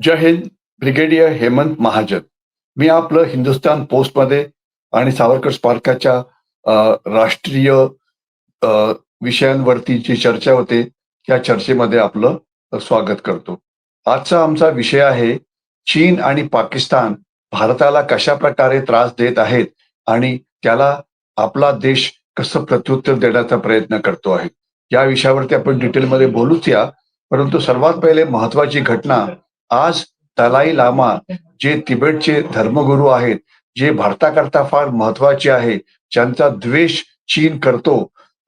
जय Hind brigadier Hemant Mahajan. मी आपलं हिंदुस्तान पोस्टमध्ये आणि सावरकर स्पार्काच्या राष्ट्रीय विषयांवरती जी चर्चा होते त्या चर्चेमध्ये आपलं स्वागत करतो. आजचा आमचा विषय आहे चीन आणि पाकिस्तान भारताला कशा प्रकारे त्रास देत आहेत आणि त्याला आपला देश कसं प्रत्युत्तर देण्याचा प्रयत्न करतो आहे. या विषयावरती आपण डिटेलमध्ये बोलूच या परंतु सर्वात पहिले महत्वाची घटना आज दलाई लामा जे तिबेटचे धर्मगुरू आहेत जे भारताकरता फार महत्त्वाचे आहे ज्यांचा द्वेष चीन करतो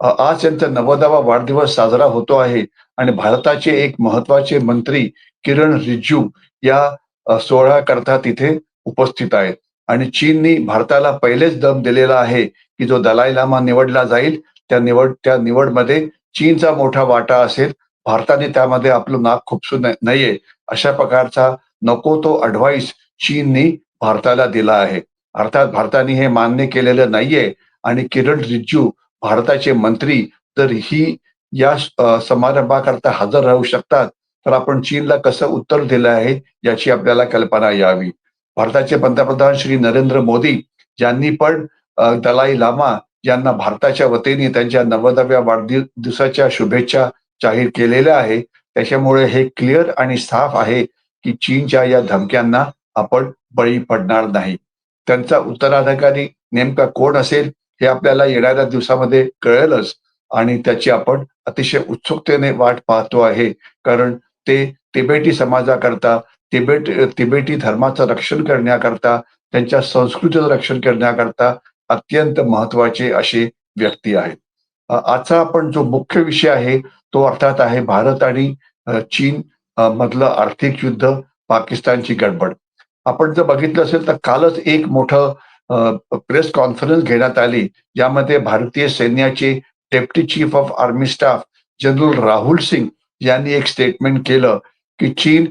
आज त्यांचा नव्वदावा वाढदिवस साजरा होतो आहे आणि भारताचे एक महत्त्वाचे मंत्री किरण रिज्जू या सोहळा सोहळ्याकरता तिथे उपस्थित आहेत. आणि चीननी भारताला पहिलेच दम दिलेला आहे की जो दलाई लामा निवडला जाईल त्या निवड त्या निवडमध्ये चीनचा मोठा वाटा असेल भारताने त्यामध्ये आपलं नाक खुपसू नाहीये अशा प्रकारचा नको तो अडवाईस चीननी भारताला दिला आहे. अर्थात भारताने हे मान्य केलेलं नाहीये आणि किरण रिज्जू भारताचे मंत्री तर ही या समारंभाकरता हजर राहू शकतात. तर आपण चीनला कसं उत्तर दिलं आहे याची आपल्याला कल्पना यावी. भारताचे पंतप्रधान श्री नरेंद्र मोदी यांनी पण दलाई लामा यांना भारताच्या वतीने त्यांच्या नव्वदाव्या वाढदिवसाच्या शुभेच्छा जाहीर केलेलं आहे. त्याच्यामुळे हे क्लिअर आणि साफ आहे की चीनच्या या धमक्यांना आपण बळी पडणार नाही. त्यांचा उत्तराधिकारी नेमका कोण असेल हे आपल्याला येणाऱ्या दिवसामध्ये कळेलच आणि त्याची आपण अतिशय उत्सुकतेने वाट पाहतो आहे. कारण ते तिबेटी समाजाकरता तिबेट तिबेटी धर्माचं रक्षण करण्याकरता त्यांच्या संस्कृतीचं रक्षण करण्याकरता अत्यंत महत्त्वाचे असे व्यक्ती आहेत. आजचा आपण जो मुख्य विषय आहे तो अर्थात आहे भारत आणि चीन मधलं आर्थिक युद्ध पाकिस्तानची गडबड. आपण जर बघितलं असेल तर कालच एक मोठं प्रेस कॉन्फरन्स घेण्यात आली ज्यामध्ये भारतीय सैन्याचे deputy chief of army staff general Rahul Singh यांनी एक स्टेटमेंट केलं की चीन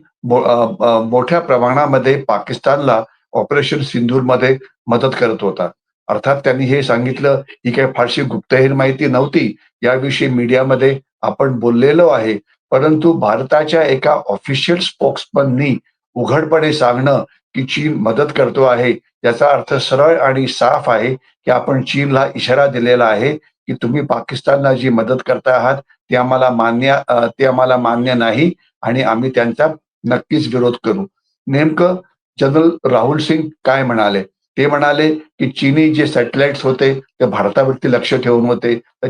मोठ्या प्रमाणामध्ये पाकिस्तानला ऑपरेशन सिंधूरमध्ये मदत करत होता. अर्थात त्यांनी हे सांगितलं ही काही फारशी गुप्तहेर माहिती नव्हती. याविषयी मीडियामध्ये आपण बोललेलो आहे. परंतु भारताच्या एका ऑफिशियल स्पोक्समननी उघडपणे सांगणं की चीन मदत करतो आहे. याचा अर्थ सरळ आणि साफ आहे की आपण चीनला इशारा दिलेला आहे की तुम्ही पाकिस्तानला जी मदत करता आहात ती आम्हाला मान्य ते आम्हाला मान्य नाही आणि आम्ही त्यांचा नक्कीच विरोध करू. नेमकं जनरल राहुल सिंग काय म्हणाले? ते म्हणाले की चीनी जे सॅटेलाइट्स होते ते भारतावरती लक्ष ठेवून होते. तर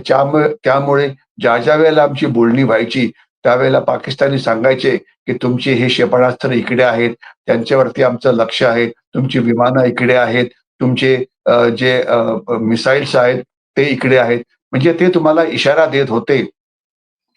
त्यामुळे ज्या ज्या वेळेला आमची बोलणी व्हायची त्यावेळेला पाकिस्तानी सांगायचे की तुमचे हे क्षेपणास्त्र इकडे आहेत त्यांच्यावरती आमचं लक्ष आहे तुमची विमानं इकडे आहेत तुमचे जे मिसाईल्स आहेत ते इकडे आहेत. म्हणजे ते तुम्हाला इशारा देत होते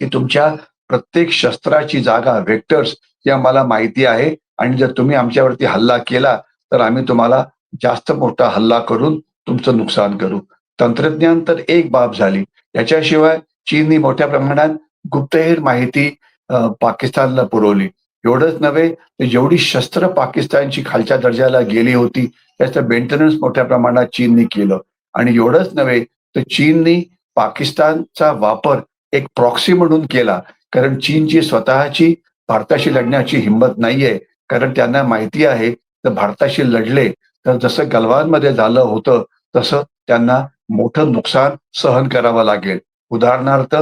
की तुमच्या प्रत्येक शस्त्राची जागा वेक्टर्स या मला माहिती आहे. आणि जर तुम्ही आमच्यावरती हल्ला केला तर आम्ही तुम्हाला जास्त मोठा हल्ला करून तुमचं नुकसान करू. तंत्रज्ञान तर एक बाब झाली. याच्याशिवाय चीनने मोठ्या प्रमाणात गुप्तहेर माहिती पाकिस्तानला पुरवली. एवढंच नव्हे तर जेवढी शस्त्र पाकिस्तानची खालच्या दर्जाला गेली होती त्याचं मेंटेनन्स मोठ्या प्रमाणात चीनने केलं. आणि एवढंच नव्हे तर चीनने पाकिस्तानचा वापर एक प्रॉक्सी म्हणून केला. कारण चीनची स्वतःची भारताशी लढण्याची हिंमत नाहीये. कारण त्यांना माहिती आहे तर भारताशी लढले तर जसं गलवानमध्ये झालं होतं तसं त्यांना मोठं नुकसान सहन करावं लागेल. उदाहरणार्थ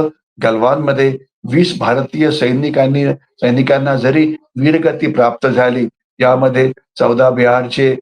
गलवानमध्ये वीस भारतीय सैनिकांनी सैनिकांना जरी वीरगती प्राप्त झाली यामध्ये चौदा बिहारचे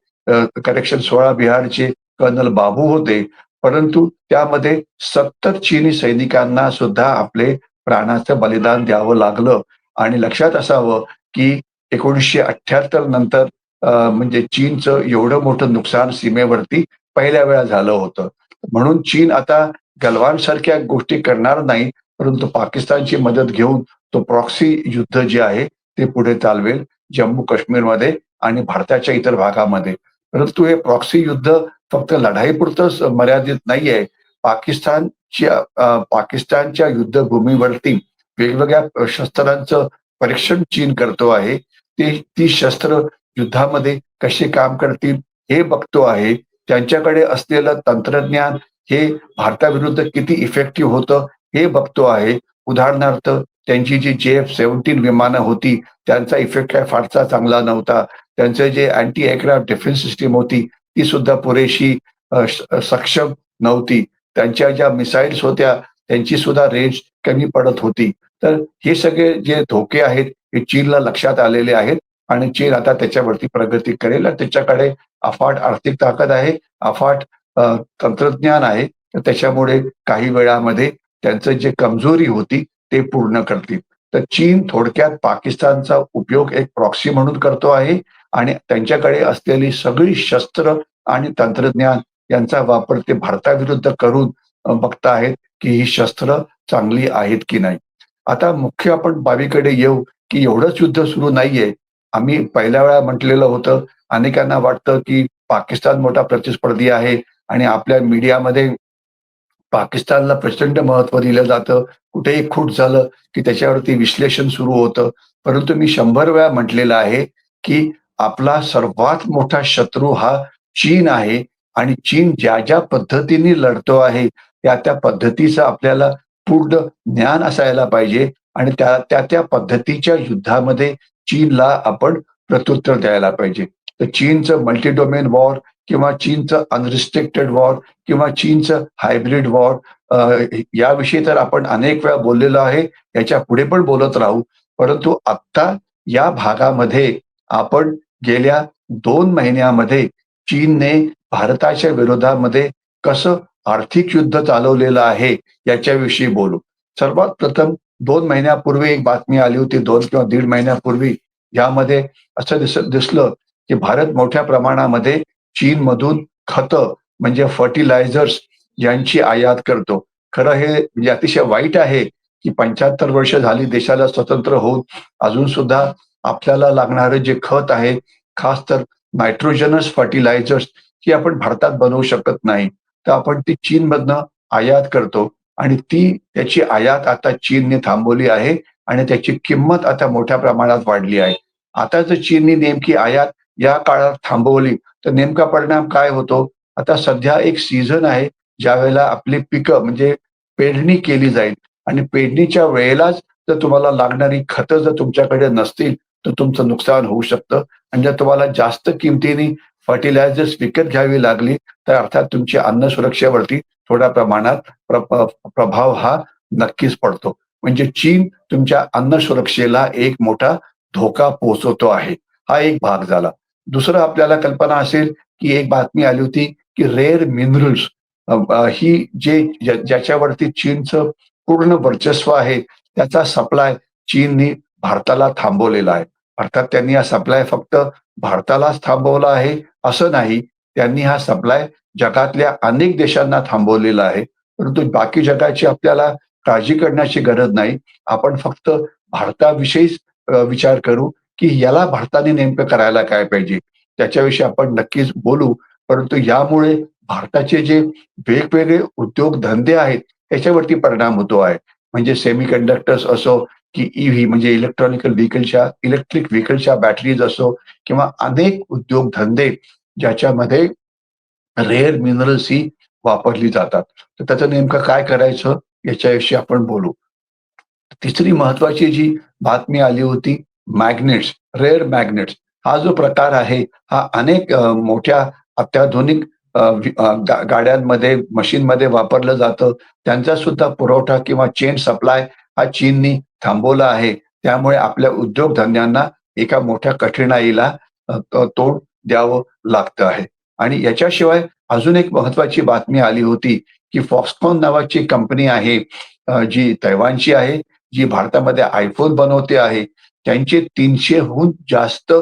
करेक्शन सोळा बिहारचे कर्नल बाबू होते परंतु त्यामध्ये सत्तर चीनी सैनिकांना सुद्धा आपले प्राणाचं बलिदान द्यावं लागलं. आणि लक्षात असावं की एकोणीसशे अठ्याहत्तर नंतर म्हणजे चीनचं एवढं मोठं नुकसान सीमेवरती पहिल्या वेळा झालं होतं. म्हणून चीन आता गलवान सारख्या गोष्टी करणार नाही परंतु पाकिस्तानची मदत घेऊन तो प्रॉक्सी युद्ध जे आहे ते पुढे चालवेल जम्मू काश्मीरमध्ये आणि भारताच्या इतर भागामध्ये. परंतु हे प्रॉक्सी युद्ध फक्त लढाईपुरतंच मर्यादित नाहीये. पाकिस्तानच्या पाकिस्तानच्या युद्धभूमीवरती वेगवेगळ्या शस्त्रांचं परीक्षण चीन करतो आहे. ते ती शस्त्र युद्धामध्ये कसे काम करतील हे बघतो आहे. त्यांच्याकडे असलेलं तंत्रज्ञान हे भारताविरुद्ध किती इफेक्टिव्ह होतं हे बघतो आहे. उदाहरणार्थ त्यांची जी जे एफ सेव्हन्टीन विमानं होती त्यांचा इफेक्ट काय फारसा चांगला नव्हता. त्यांचं जे अँटी एअरक्राफ्ट डिफेन्स सिस्टीम होती ती सुद्धा पुरेशी सक्षम नव्हती. त्यांच्या ज्या मिसाईल्स होत्या त्यांची सुद्धा रेंज कमी पडत होती. तर हे सगळे जे धोके आहेत हे चीनला लक्षात आलेले आहेत. आणि चीन आता त्याच्यावरती प्रगती करेल. आणि त्याच्याकडे अफाट आर्थिक ताकद आहे अफाट तंत्रज्ञान आहे. तर त्याच्यामुळे काही वेळामध्ये त्यांचं जे कमजोरी होती ते पूर्ण करतील. तर चीन थोडक्यात पाकिस्तानचा उपयोग एक प्रॉक्सी म्हणून करतो आहे. आणि त्यांच्याकडे असलेली सगळी शस्त्र आणि तंत्रज्ञान यांचा वापर ते भारताविरुद्ध करून बघता आहेत की ही शस्त्र चांगली आहेत की नाही. आता मुख्य आपण बाबीकडे येऊ की एवढंच युद्ध सुरू नाहीये. आम्ही पहिल्या वेळा म्हटलेलं होतं अनेकांना वाटतं की पाकिस्तान मोठा प्रतिस्पर्धी आहे आणि आपल्या मीडियामध्ये पाकिस्तानला प्रचंड महत्त्व दिलं जातं. कुठेही खूट झालं की त्याच्यावरती विश्लेषण सुरू होतं. परंतु मी शंभर वेळा म्हटलेलं आहे की आपला सर्वात मोठा शत्रू हा चीन आहे आणि चीन ज्या ज्या पद्धतीने लढतो आहे त्या त्या पद्धतीचं आपल्याला पूर्ण ज्ञान असायला पाहिजे आणि त्या त्या त्या पद्धतीच्या युद्धामध्ये चीनला आपण प्रत्युत्तर द्यायला पाहिजे. तर चीनचं मल्टीडोमेन वॉर किंवा चीनचं अनरिस्ट्रिक्टेड वॉर किंवा चीनचं हायब्रिड वॉर याविषयी तर आपण अनेक वेळा बोललेलो आहे. याच्यापुढे पण बोलत राहू. परंतु आत्ता या भागामध्ये आपण गेल्या दोन महिन्यामध्ये चीनने भारताच्या विरोधामध्ये कसं आर्थिक युद्ध चालवलेलं आहे याच्याविषयी बोलू. सर्वात प्रथम दोन महिन्यापूर्वी एक बातमी आली होती दोन किंवा दीड महिन्यापूर्वी यामध्ये असं दिस दिसलं की भारत मोठ्या प्रमाणामध्ये चीनमधून खतं म्हणजे फर्टिलायझर्स यांची आयात करतो. खरं हे म्हणजे अतिशय वाईट आहे की पंच्याहत्तर वर्ष झाली देशाला स्वतंत्र होऊन अजून सुद्धा आपल्याला लागणारं जे खत आहे खास तर नायट्रोजनस फर्टिलायझर्स ही आपण भारतात बनवू शकत नाही. तर आपण ती चीनमधनं आयात करतो. आणि ती त्याची आयात आता चीनने थांबवली आहे आणि त्याची किंमत आता मोठ्या प्रमाणात वाढली आहे. आता जर चीनने नेमकी आयात या काळात थांबवली तर नेमका परिणाम काय होतो? आता सध्या एक सीझन आहे ज्यावेळेला आपली पिकं म्हणजे पेरणी केली जाईल. आणि पेरणीच्या वेळेलाच जर तुम्हाला लागणारी खतं जर तुमच्याकडे नसतील तर तुमचं नुकसान होऊ शकतं. आणि जर तुम्हाला जास्त किमतीने फर्टिलायझर्स विकत घ्यावी लागली तर अर्थात तुमची अन्न सुरक्षेवरती थोड्या प्रमाणात प्र प्रभाव हा नक्कीच पडतो. म्हणजे चीन तुमच्या अन्न सुरक्षेला एक मोठा धोका पोहोचवतो आहे. हा एक भाग झाला. दुसरं आपल्याला कल्पना असेल की एक बातमी आली होती की रेअर मिनरल्स ही जे ज्याच्यावरती चीनचं पूर्ण वर्चस्व आहे त्याचा सप्लाय चीननी भारताला थांबवलेला आहे. अर्थात त्यांनी हा सप्लाय फक्त भारतालाच थांबवला आहे असं नाही त्यांनी हा सप्लाय जगातल्या अनेक देशांना थांबवलेला आहे. परंतु बाकी जगाची आपल्याला काळजी करण्याची गरज नाही. आपण फक्त भारताविषयीच विचार करू की याला भारताने नेमकं करायला काय पाहिजे? त्याच्याविषयी आपण नक्कीच बोलू. परंतु यामुळे भारताचे जे वेगवेगळे उद्योग धंदे आहेत त्याच्यावरती परिणाम होतो आहे. म्हणजे सेमी कंडक्टर्स असो की ईव्ही म्हणजे इलेक्ट्रॉनिकल व्हेकलच्या इलेक्ट्रिक व्हेकलच्या बॅटरीज असो किंवा अनेक उद्योग धंदे ज्याच्यामध्ये रेअर मिनरल्स ही वापरली जातात. तर त्याचं नेमकं काय करायचं याच्याविषयी आपण बोलू. तिसरी महत्वाची जी बातमी आली होती मॅग्नेट्स रेअर मॅग्नेट्स हा जो प्रकार आहे हा अनेक मोठ्या अत्याधुनिक गाड्यांमध्ये मशीनमध्ये वापरलं जातं. त्यांचा सुद्धा पुरवठा किंवा चेन सप्लाय हा चीननी थांबवला आहे. त्यामुळे आपल्या उद्योगधंद्यांना एका मोठ्या कठीणाईला तोंड द्यावं लागतं आहे. आणि याच्याशिवाय अजून एक महत्वाची बातमी आली होती की फॉक्सकॉन नावाची कंपनी आहे जी तैवानची आहे जी भारतामध्ये आयफोन बनवते आहे त्यांचे तीनशेहून जास्त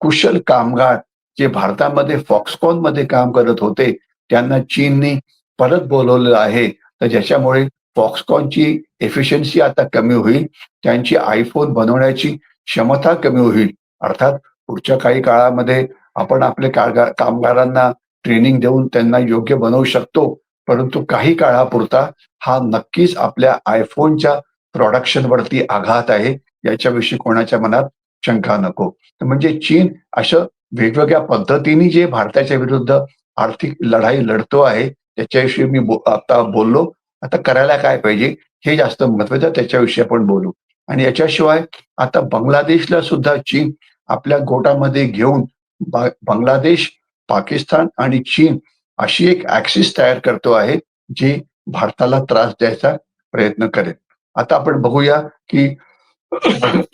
कुशल कामगार जे भारतामध्ये फॉक्सकॉनमध्ये काम करत होते त्यांना चीनने परत बोलवलेलं आहे. तर ज्याच्यामुळे फॉक्सकॉनची एफिशियन्सी आता कमी होईल त्यांची आयफोन बनवण्याची क्षमता कमी होईल. अर्थात पुढच्या काही काळामध्ये आपण आपले कामगारांना ट्रेनिंग देऊन त्यांना योग्य बनवू शकतो. परंतु काही काळापुरता हा नक्कीच आपल्या आयफोनच्या प्रोडक्शनवरती आघात आहे. याच्याविषयी कोणाच्या मनात शंका नको. म्हणजे चीन अशा वेगवेगळ्या पद्धतीने जे भारताच्या विरुद्ध आर्थिक लढाई लढतो आहे त्याच्याविषयी मी बो, आता बोललो. आता करायला काय पाहिजे हे जास्त महत्वाचं त्याच्याविषयी आपण बोलू. आणि याच्याशिवाय आता बांगलादेशला सुद्धा चीन आपल्या गोटामध्ये घेऊन बांगलादेश पाकिस्तान आणि चीन अशी एक ऍक्सिस तयार करतो आहे जी भारताला त्रास द्यायचा प्रयत्न करेल. आता आपण बघूया की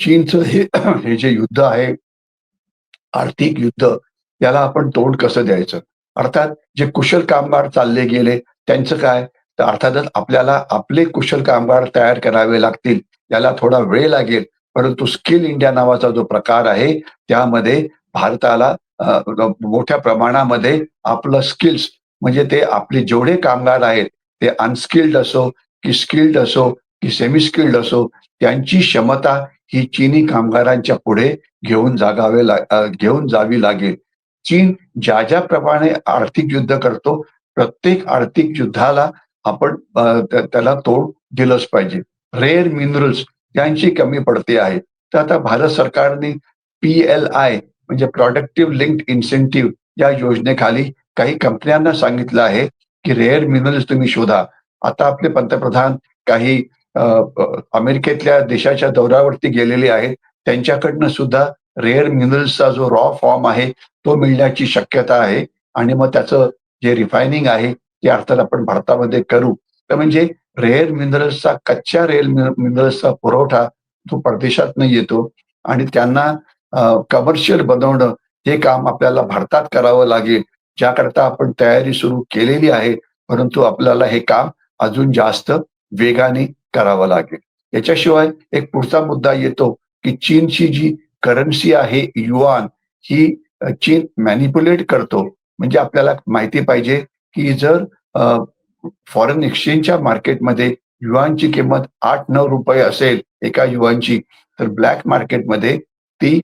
चीनचं हे हे जे युद्ध आहे आर्थिक युद्ध याला आपण तोंड कसं द्यायचं? अर्थात जे कुशल कामगार चालले गेले त्यांचं काय? तर अर्थातच आपल्याला आपले कुशल कामगार तयार करावे लागतील याला थोडा वेळ लागेल परंतु स्किल इंडिया नावाचा जो प्रकार आहे त्यामध्ये भारताला मोठ्या प्रमाणामध्ये आपलं स्किल्स म्हणजे ते आपले जेवढे कामगार आहेत ते अनस्किल्ड असो की स्किल्ड असो की सेमी स्किल्ड असो त्यांची क्षमता ही चीनी कामगारांच्या पुढे घेऊन जागावे ला- घेऊन जावी लागेल. चीन ज्या ज्या प्रमाणे आर्थिक युद्ध करतो प्रत्येक आर्थिक युद्धाला आपण त्याला तोड दिलंच पाहिजे. रेअर मिनरल्स यांची कमी पडते आहे. तर आता भारत सरकारने पी एल आय म्हणजे प्रॉडक्टिव्ह लिंक्ड इन्सेंटिव्ह या योजनेखाली काही कंपन्यांना सांगितलं आहे की रेअर मिनरल्स तुम्ही शोधा. आता आपले पंतप्रधान काही अमेरिकेतल्या देशाच्या दौऱ्यावरती गेलेले आहेत. त्यांच्याकडनं सुद्धा रेअर मिनरल्सचा जो रॉ फॉर्म आहे तो मिळण्याची शक्यता आहे. आणि मग त्याचं जे रिफायनिंग आहे ते अर्थात आपण भारतामध्ये करू. तर म्हणजे रेअर मिनरल्सचा कच्च्या रेअर मिनरल्सचा पुरवठा तो परदेशातनं येतो. आणि त्यांना कमर्शियल बनवणं हे काम आपल्याला भारतात करावं लागेल. ज्याकरता आपण तयारी सुरू केलेली आहे परंतु आपल्याला हे काम अजून जास्त वेगाने करावं लागेल. याच्याशिवाय एक पुढचा मुद्दा येतो की चीनची जी करन्सी आहे युआन ही चीन मॅनिप्युलेट करतो. म्हणजे आपल्याला माहिती पाहिजे की जर फॉरेन एक्सचेंजच्या मार्केटमध्ये युआनची किंमत आठ नऊ रुपये असेल एका युआनची तर ब्लॅक मार्केटमध्ये ती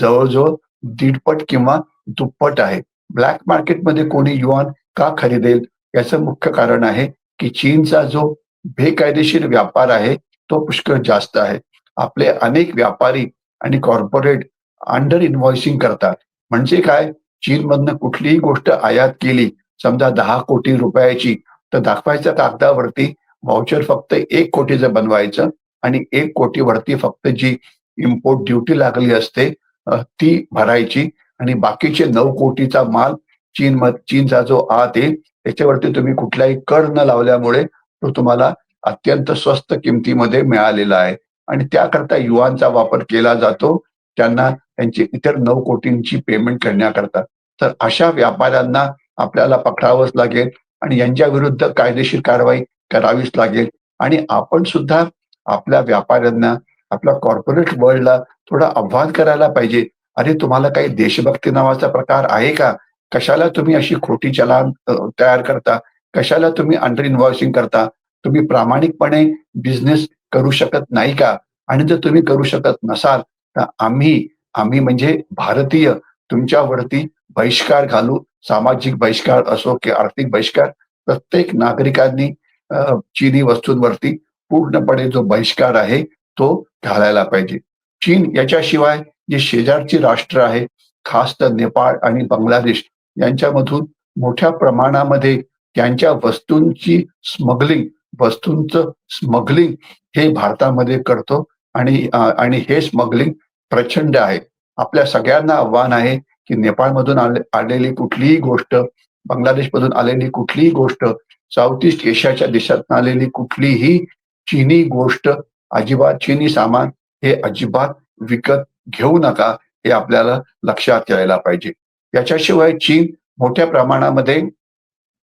जवळजवळ दीडपट किंवा दुप्पट आहे. ब्लॅक मार्केटमध्ये कोणी युआन का खरेदेल याचं मुख्य कारण आहे की चीनचा जो बेकायदेशीर व्यापार आहे तो पुष्कळ जास्त आहे. आपले अनेक व्यापारी आणि कॉर्पोरेट अंडर इन्व्हॉइसिंग करतात. म्हणजे काय? चीनमधनं कुठलीही गोष्ट आयात केली समजा दहा कोटी रुपयाची तर दाखवायच्या कागदावरती व्हाउचर फक्त एक कोटीचं बनवायचं आणि एक कोटीवरती फक्त जी इम्पोर्ट ड्युटी लागली असते ती भरायची आणि बाकीचे नऊ कोटीचा माल चीन चीनचा जो आत आहे त्याच्यावरती तुम्ही कुठलाही कर न लावल्यामुळे तो तुम्हाला अत्यंत स्वस्त किमतीमध्ये मिळालेला आहे. आणि त्याकरता युवांचा वापर केला जातो त्यांना त्यांची इतर नऊ कोटींची पेमेंट करण्याकरता. तर अशा व्यापाऱ्यांना आपल्याला पकडावंच लागेल आणि यांच्या विरुद्ध कायदेशीर कारवाई करावीच लागेल. आणि आपण सुद्धा आपल्या व्यापाऱ्यांना आपल्या कॉर्पोरेट वर्ल्डला थोडं आव्हान करायला पाहिजे. अरे तुम्हाला काही देशभक्ती नावाचा प्रकार आहे का? कशाला तुम्ही अशी खोटी चलान तयार करता? कशाला तुम्ही अंडर इन्व्हॉइसिंग करता? तुम्ही प्रामाणिकपणे बिझनेस करू शकत नाही का? आणि जर तुम्ही करू शकत नसाल तर आम्ही आम्ही म्हणजे भारतीय तुमच्यावरती बहिष्कार घालू. सामाजिक बहिष्कार असो की आर्थिक बहिष्कार प्रत्येक नागरिकांनी चिनी चीनी वस्तूंवरती पूर्णपणे जो बहिष्कार आहे तो घालायला पाहिजे. चीन याच्याशिवाय जे शेजारची राष्ट्र आहे खास तर नेपाळ आणि बांगलादेश यांच्यामधून मोठ्या प्रमाणामध्ये त्यांच्या वस्तूंची स्मगलिंग वस्तूंचं स्मगलिंग हे भारतामध्ये करतो आणि आणि हे स्मगलिंग प्रचंड आहे. आपल्या सगळ्यांना आव्हान आहे की नेपाळमधून आले आलेली कुठलीही गोष्ट बांगलादेशमधून आलेली कुठलीही गोष्ट साऊथ ईस्ट एशियाच्या देशातून आलेली कुठलीही चीनी गोष्ट अजिबात चिनी सामान हे अजिबात विकत घेऊ नका हे आपल्याला लक्षात यायला पाहिजे. याच्याशिवाय चीन मोठ्या प्रमाणामध्ये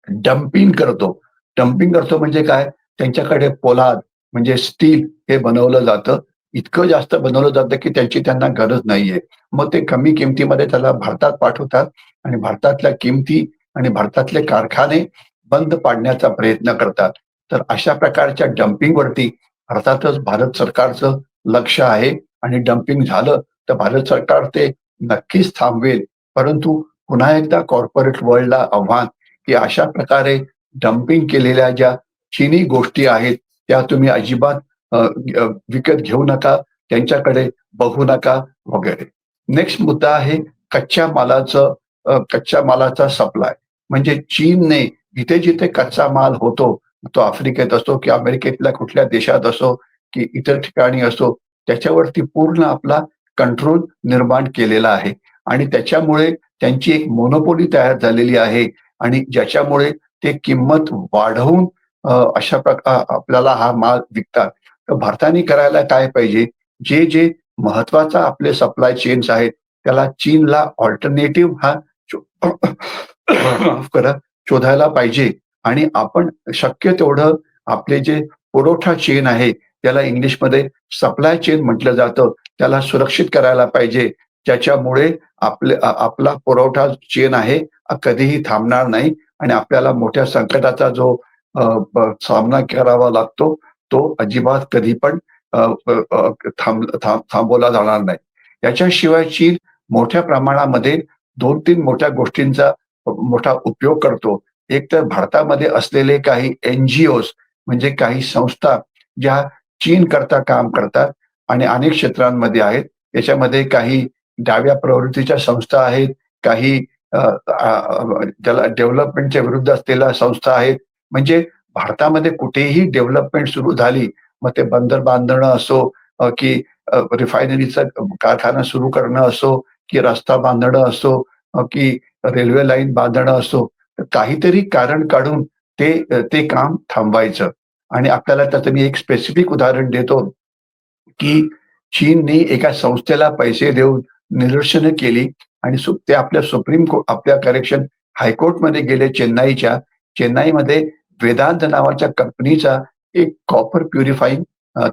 डम्पिंग करतो. डम्पिंग करतो म्हणजे काय? त्यांच्याकडे पोलाद म्हणजे स्टील हे बनवलं जातं. इतकं जास्त बनवलं जातं की त्यांची त्यांना गरज नाहीये. मग ते कमी किमतीमध्ये त्याला भारतात पाठवतात आणि भारतातल्या किमती आणि भारतातले कारखाने बंद पाडण्याचा प्रयत्न करतात. तर अशा प्रकारच्या डम्पिंगवरती अर्थातच भारत सरकारचं लक्ष आहे आणि डम्पिंग झालं तर भारत सरकार ते नक्कीच थांबवेल. परंतु पुन्हा एकदा कॉर्पोरेट वर्ल्डला आव्हान की अशा प्रकारे डम्पिंग केलेल्या ज्या चिनी गोष्टी आहेत त्या तुम्ही अजिबात विकत घेऊ नका त्यांच्याकडे बघू नका वगैरे. नेक्स्ट मुद्दा आहे कच्च्या मालाचं कच्च्या मालाचा सप्लाय म्हणजे चीनने जिथे जिथे कच्चा माल होतो तो आफ्रिकेत असो की अमेरिकेतल्या कुठल्या देशात असो की इतर ठिकाणी असो त्याच्यावरती पूर्ण आपला कंट्रोल निर्माण केलेला आहे. आणि त्याच्यामुळे त्यांची एक मोनोपोली तयार झालेली आहे आणि ज्याच्यामुळे ते किंमत वाढवून अशा प्रकार आपल्याला हा माल विकतात. तर भारताने करायला काय पाहिजे? जे जे महत्त्वाचा आपले सप्लाय चेन्स आहेत त्याला चीनला ऑल्टरनेटिव्ह हा माफ करा शोधायला पाहिजे. आणि आपण शक्य तेवढं आपले जे पुरवठा चेन आहे त्याला इंग्लिशमध्ये सप्लाय चेन म्हटलं जातं. त्याला सुरक्षित करायला पाहिजे. ज्याच्यामुळे आपले आपला पुरवठा चेन आहे कधीही थांबणार नाही. आणि आपल्याला मोठ्या संकटाचा जो सामना करावा लागतो तो अजिबात कधी पण थांब- थांबवला जाणार नाही. याच्याशिवाय चीन मोठ्या प्रमाणामध्ये दोन तीन मोठ्या गोष्टींचा मोठा उपयोग करतो. एक तर भारतामध्ये असलेले काही एनजीओज म्हणजे काही संस्था ज्या चीन करता काम करतात आणि अनेक क्षेत्रांमध्ये आहेत. याच्यामध्ये काही डाव्या प्रवृत्तीच्या संस्था आहेत काही ज्याला डेव्हलपमेंटच्या विरुद्ध असलेल्या संस्था आहेत. म्हणजे भारतामध्ये कुठेही डेव्हलपमेंट सुरू झाली मग ते बंदर बांधणं असो की रिफायनरीचा कारखाना सुरू करणं असो की रस्ता बांधणं असो की रेल्वे लाईन बांधणं असो काहीतरी कारण काढून ते ते काम थांबवायचं. आणि आपल्याला त्याचं मी एक स्पेसिफिक उदाहरण देतो की चीनने एका संस्थेला पैसे देऊन निदर्शनं केली आणि ते आपल्या सुप्रीम कोर्ट आपल्या करेक्शन हायकोर्टमध्ये गेले चेन्नईच्या. चेन्नईमध्ये वेदांत नावाच्या कंपनीचा एक कॉपर प्युरिफाईंग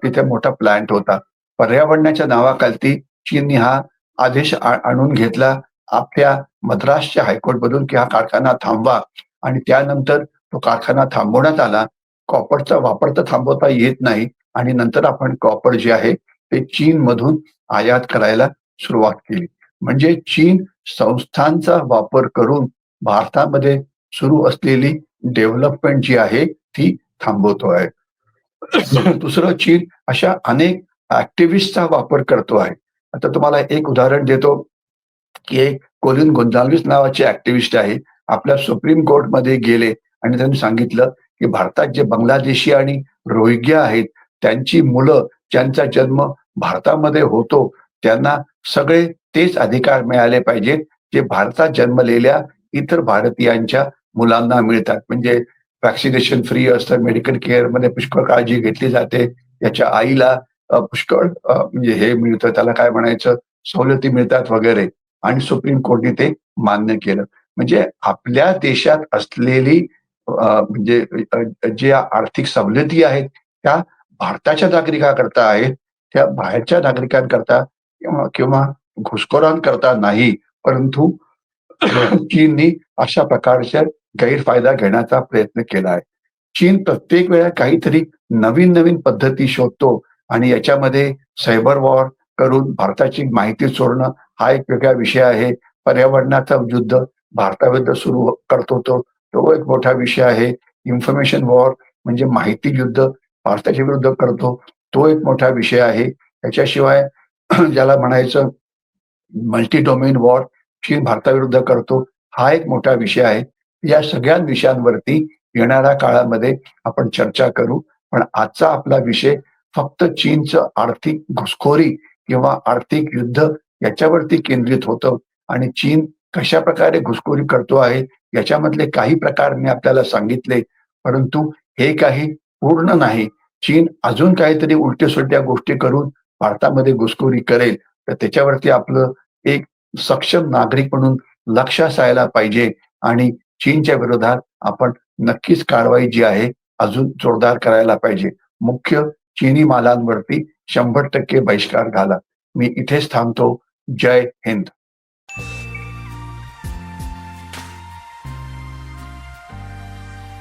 तिथे मोठा प्लांट होता. पर्यावरणाच्या नावाखालती चीनने हा आदेश आणून घेतला. आपल्या मद्रासच्या हायकोर्टमधून की हा कारखाना थांबवा. आणि त्यानंतर तो कारखाना थांबवण्यात आला. कॉपरचा वापर तर थांबवता येत नाही. आणि नंतर आपण कॉपर जे आहे ते चीन मधून आयात करायला सुरुवात केली. म्हणजे चीन संस्थांचा वापर करून भारतामध्ये सुरू असलेली डेव्हलपमेंट जी आहे ती थांबवतो आहे. दुसरं चीन अशा अनेक ऍक्टिव्हिस्टचा वापर करतो आहे. आता तुम्हाला एक उदाहरण देतो. की एक कोलिन गोंजाल्विस नावाचे ऍक्टिव्हिस्ट आहे. आपल्या सुप्रीम कोर्टमध्ये गेले आणि त्यांनी सांगितलं की भारतात जे बांगलादेशी आणि रोहिंग्या आहेत त्यांची मुलं ज्यांचा जन्म भारतामध्ये होतो त्यांना सगळे तेच अधिकार मिळाले पाहिजेत जे भारतात जन्मलेल्या इतर भारतीयांच्या मुलांना मिळतात. म्हणजे वॅक्सिनेशन फ्री असतं मेडिकल केअरमध्ये पुष्कळ काळजी घेतली जाते याच्या आईला पुष्कळ म्हणजे हे मिळतं त्याला काय म्हणायचं सवलती मिळतात वगैरे. आणि सुप्रीम कोर्टने ते मान्य केलं. म्हणजे आपल्या देशात असलेली म्हणजे जे आर्थिक सवलती आहेत त्या भारताच्या नागरिकांकरता आहेत त्या बाहेरच्या नागरिकांकरता किंवा किंवा घुसखोरांकरता नाही. परंतु चीननी अशा प्रकारच्या गैरफायदा घेण्याचा प्रयत्न केला आहे. चीन प्रत्येक वेळा काहीतरी नवीन नवीन पद्धती शोधतो आणि याच्यामध्ये सायबर वॉर करून भारताची माहिती चोरणं हा एक वेगळा विषय आहे. पर्यावरणाचा युद्ध भारताविरुद्ध सुरू करतो तो तो एक मोठा विषय आहे. इन्फॉर्मेशन वॉर म्हणजे माहिती युद्ध भारताच्या विरुद्ध करतो तो एक मोठा विषय आहे. त्याच्याशिवाय ज्याला म्हणायचं मल्टी डोमेन वॉर चीन भारताविरुद्ध करतो हा एक मोठा विषय आहे. या सगळ्या विषयांवरती येणाऱ्या काळामध्ये आपण चर्चा करू. पण आजचा आपला विषय फक्त चीनचं आर्थिक घुसखोरी किंवा आर्थिक युद्ध याच्यावरती केंद्रित होतं. आणि चीन कशा प्रकारे घुसखोरी करतो आहे याच्यामधले काही प्रकार मी आपल्याला सांगितले. परंतु हे काही पूर्ण नाही. चीन अजून काहीतरी उलट्या सुलट्या गोष्टी करून भारतामध्ये घुसखोरी करेल. तर त्याच्यावरती आपलं एक सक्षम नागरिक म्हणून लक्ष असायला पाहिजे. आणि चीनच्या विरोधात आपण नक्कीच कारवाई जी आहे अजून जोरदार करायला पाहिजे. मुख्य चीनी मालांवरती शंभर टक्के बहिष्कार घाला. मी इथेच थांबतो. जय हिंद